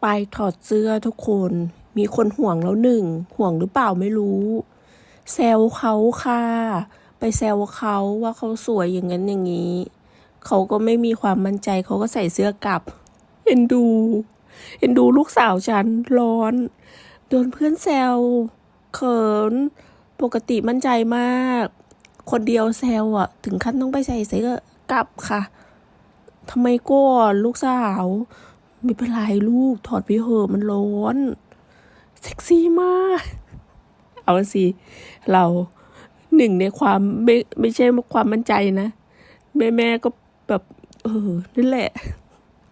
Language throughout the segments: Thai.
ไปถอดเสื้อทุกคน มีคนห่วงแล้วหนึ่ง ห่วงหรือเปล่าไม่รู้ แซวเขาค่ะ ไปแซวเขาว่าเขาสวยอย่างนั้นอย่างนี้ เขาก็ไม่มีความมั่นใจ เขาก็ใส่เสื้อกลับเอ็นดูเอ็นดูลูกสาวฉันร้อน โดนเพื่อนแซว เขิน ปกติมั่นใจมาก คนเดียวแซวอะถึงขั้นต้องไปใส่เสื้อกลับค่ะทำไมก่อนลูกสาว ไม่เป็นไรลูก ถอดไปเหอะมันร้อน เซ็กซี่มาก เอาสิ เราหนึ่งในความไม่ไม่ใช่ความมั่นใจนะ แม่แม่ก็แบบ เออนั่นแหละ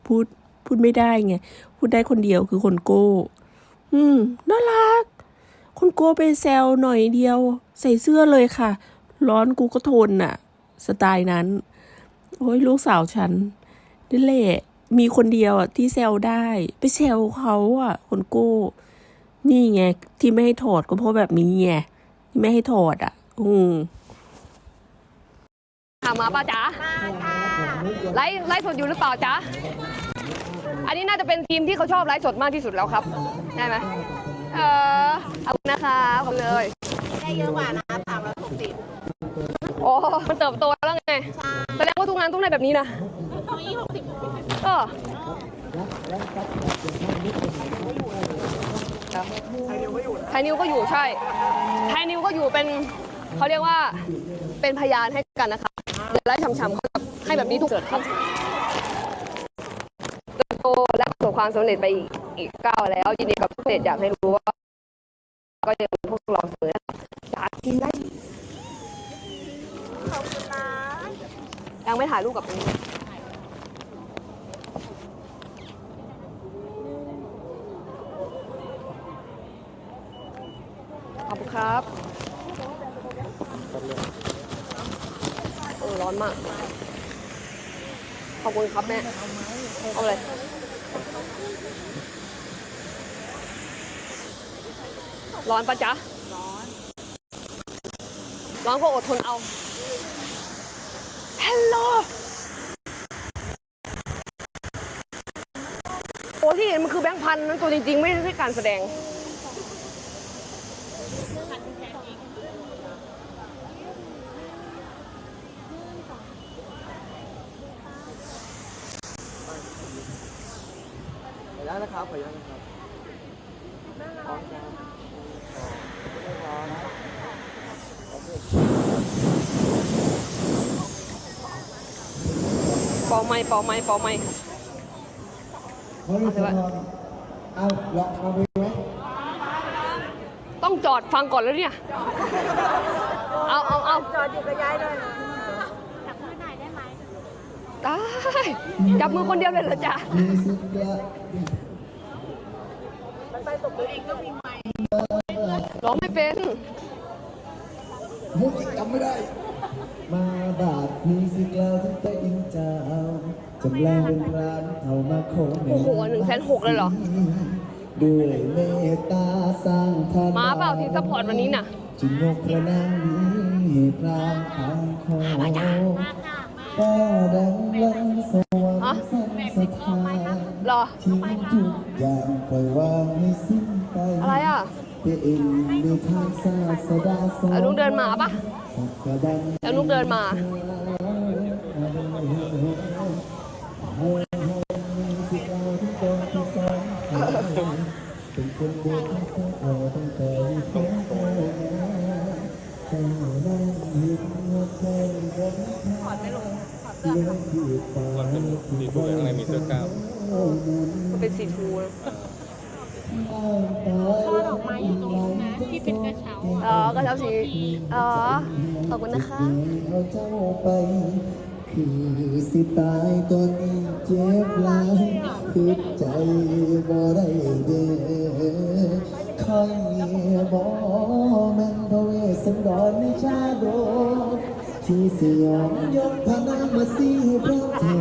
พูดพูดไม่ได้ไง พูดได้คนเดียวคือคนโก้ อืมน่ารัก คนโก้ไปแซวหน่อยเดียว ใส่เสื้อเลยค่ะ ร้อนกูก็ทนน่ะ สไตล์นั้น โอ้ยลูกสาวฉันนี่แหละ มีคนเดียวอะที่แซวได้ ไปแซวเขาอะ คนโก้นี่ไง ที่ไม่ให้ถอดก็เพราะแบบนี้ไงที่ไม่ให้ถอดอะ อืมถามมาป้าจ๋าไลฟ์ไลฟ์สดอยู่หรือเปล่าจ๊ะอันนี้น่าจะเป็นทีมที่เขาชอบไลฟ์สดมากที่สุดแล้วครับ ได้ไหมเออเอานะคะขอบคุณเลย ได้เยอะกว่านะสามร้อยหกสิบโอ้มันเติบโตแล้วไง แสดงว่าทุกงานต้องได้แบบนี้นะเอ อไทยนิวก็อยู่ใช่ ไทยนิวก็อยู่เป็นเขาเรียกว่าเป็นพยานให้กันนะคะเดี๋ยวไล่ชำๆเขาให้แบบนี้ทุกเกิดครับโตและประสบความสำเร็จไปอีกก้าวแล้ว ยินดีกับทุกเด็ดอยากให้รู้ว่าก็ยังพวกเราเสมอนะครับอยากกินได้ขอบคุณนะยังไม่ถ่ายรูปกับตรงนี้ขอบคุณครับเออ ร้อนมาก ขอบคุณครับแม่ เอาเลยร้อนปะจ๊ะ ร้อน ร้อนก็อดทนเอา ฮัลโหล โอ้ที่เห็นมันคือแบงค์พันนั้นตัวจริง ๆ ไม่ใช่การแสดง ขออนุญาตนะ ครับขออนุญาตนะครับพร้อมครับพร้อมโอเคปอไม้ปอไม้ปอไม้เฮ้ยสนอนเอาลองมาดูไหมต้องจอดฟังก่อนแล้วเนี่ย เอาเอาเอาจอดอยู่กับยายด้วยนะได้จับมือคนเดียวเลยเหรอจ๊ะ มีสิบละร้องไม่เป็นมุกอีกจำไม่ได้ มาบาดมีสิกล่าวถึงแต่อินเจ้าจำแรงเป็นพรานเท่ามาโคงโอ้โหหนึ่งแสนหกเลยเหรอ ด้วยเมตตาสร้างทานมาเปล่าที่ซัพพอร์ตวันนี้น่ะจึงยกพระนามนี้พรางทางคอฟ้าดังวันสว่าง ฮะสันสถานเหรอทิ้งทุกอย่างปล่อยวางให้สิ้นไปอะไรอะเพื่อเองมีทางศาสดาสอนแล้วนุกเดินมาปะสักกะดันแล้วนุกเดินมาที่เราที่ตรงที่สองเป็นคนเดียวที่เอาตั้งแต่ที่ เพิ่งเจอเจ้านั้นเห็นหัวใจรักเรื่องที่ฟ้าที่ไว้อะไรมีเสื้อกล้ามมันเป็นสีทูนะช่อดอกไม้อยู่ตรงนี้นะที่เป็นกระเช้าอ๋อกระเช้าสี อ๋อ ขอบคุณนะคะเอาเจ้าไปคือสิตายตอนนี้เจ็บหลายคือใจบ่ได้เด้อคอยบ่แม่นพระเวสสันดรในชาดก ที่สยอมยกพระนามมาสีให้พระเจ้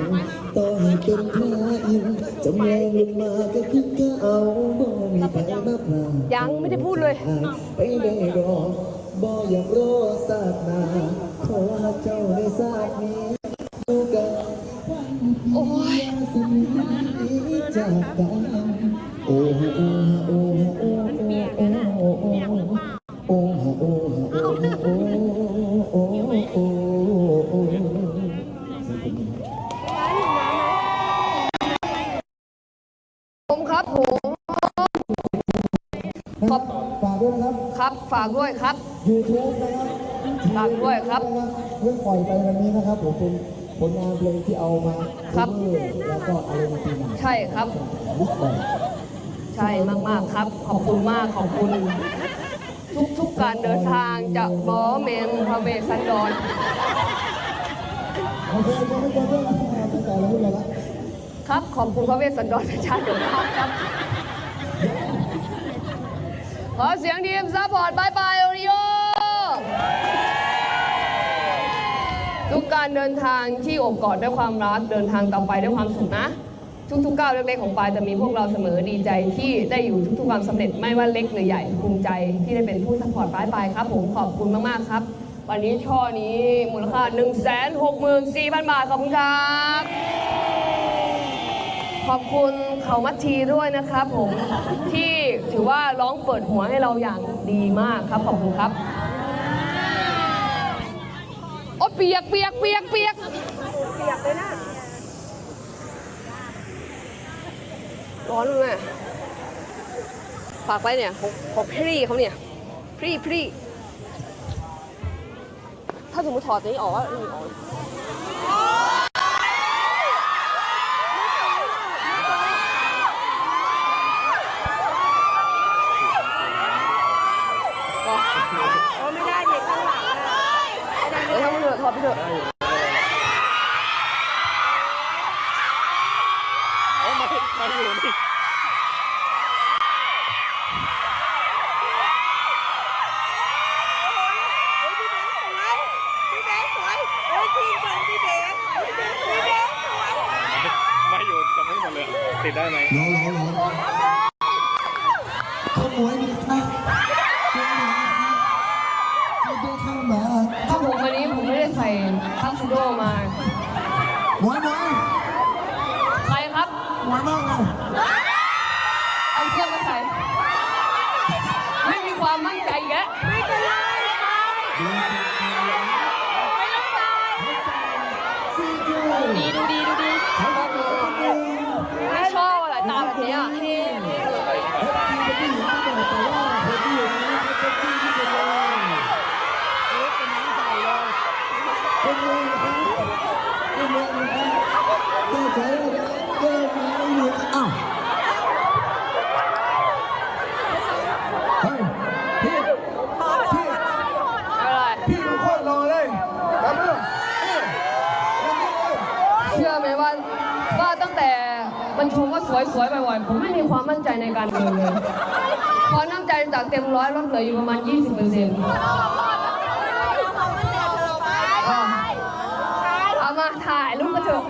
ต่อให้เป็นพระอินจำแรงลงมาก็คือเก่าบ่มีใครมาปราบยังไม่ได้พูดเลย ไปได้รอบ่อยากรอศาสนาขอเจ้าในศาสนี้ดูกันโอ้ยจากกันโอ้โอ้โอ้ ขอบฝากด้วยนะครับครับ ฝากด้วยครับ YouTube นะครับฝากด้วยครับเพิ่งปล่อยไปวันนี้นะครับผมเป็นผลงานเพลงที่เอามาครับเวอร์แล้วก็อะไรมาตีใหม่ใช่ครับลุกแบบใช่มากๆครับ ขอบคุณมากขอบคุณ ทุกๆการเดินทางจากบอเมนพระเวสสันดรโอเคจะไม่เจอเรื่องที่มาไปต่อแล้วไม่เป็นไรละครับขอบคุณพระเวสสันดรประชาเดินทางครับ ขอเสียงทีมซัพพอร์ตบายบายโอริโอทุกการเดินทางที่อบกอดด้วยความรักเดินทางต่อไปด้วยความสุขนะ ทุกๆก้าวเล็กๆของปายจะมีพวกเราเสมอดีใจที่ได้อยู่ทุกๆความสำเร็จไม่ว่าเล็กหรือใหญ่ภูมิใจที่ได้เป็นผู้ซัพพอร์ตปายปายครับ ผมขอบคุณมากๆครับ วันนี้ช่อนี้มูลค่า 1 6 4 0 0 0 บาทขอบคุณครับ ขอบคุณ เขามัททีด้วยนะครับผมที่ถือว่าร้องเปิดหัวให้เราอย่างดีมากครับขอบคุณครับโอ้เปียกเปียกเปียกเปียกเปียกเลยนะร้อนเลยฝากไว้เนี่ยของของพรี่เขาเนี่ยพรี่พรี่ถ้าสมมติถอดตัวนี้ออกว่าอืมออกบอก โอ้ไม่ได้เด็กข้างหลังนะ เออทำไปเถอะถอดไปเถอะ พี่แบงค์สวยเฮ้ยทีมชมพี่แบงค์พี่แบงค์สวย ไม่อยู่กับไม่หมด เลยติดได้ไหมร้อนร้อนร้อนขโมยนี่ค่ะ ถ้าผมวันนี้ผมไม่ได้ใส่ทักซิโดมาหมวยหมวยใครครับหมวยมากเลยเอาเสื้อมาใส่ไม่มีความมั่นใจแกะไม่เป็นไรไม่ต้องตายซีเกอร์ดีดูดีดูดี มันชมว่าสวยๆบ่อยๆผมไม่มีความมั่นใจในการเดินเลยเพราะน้ำใจจากเต็มร้อยลดเหลืออยู่ประมาณ 20เปอร์เซ็นต์เอามาถ่ายรูปกระเถอะ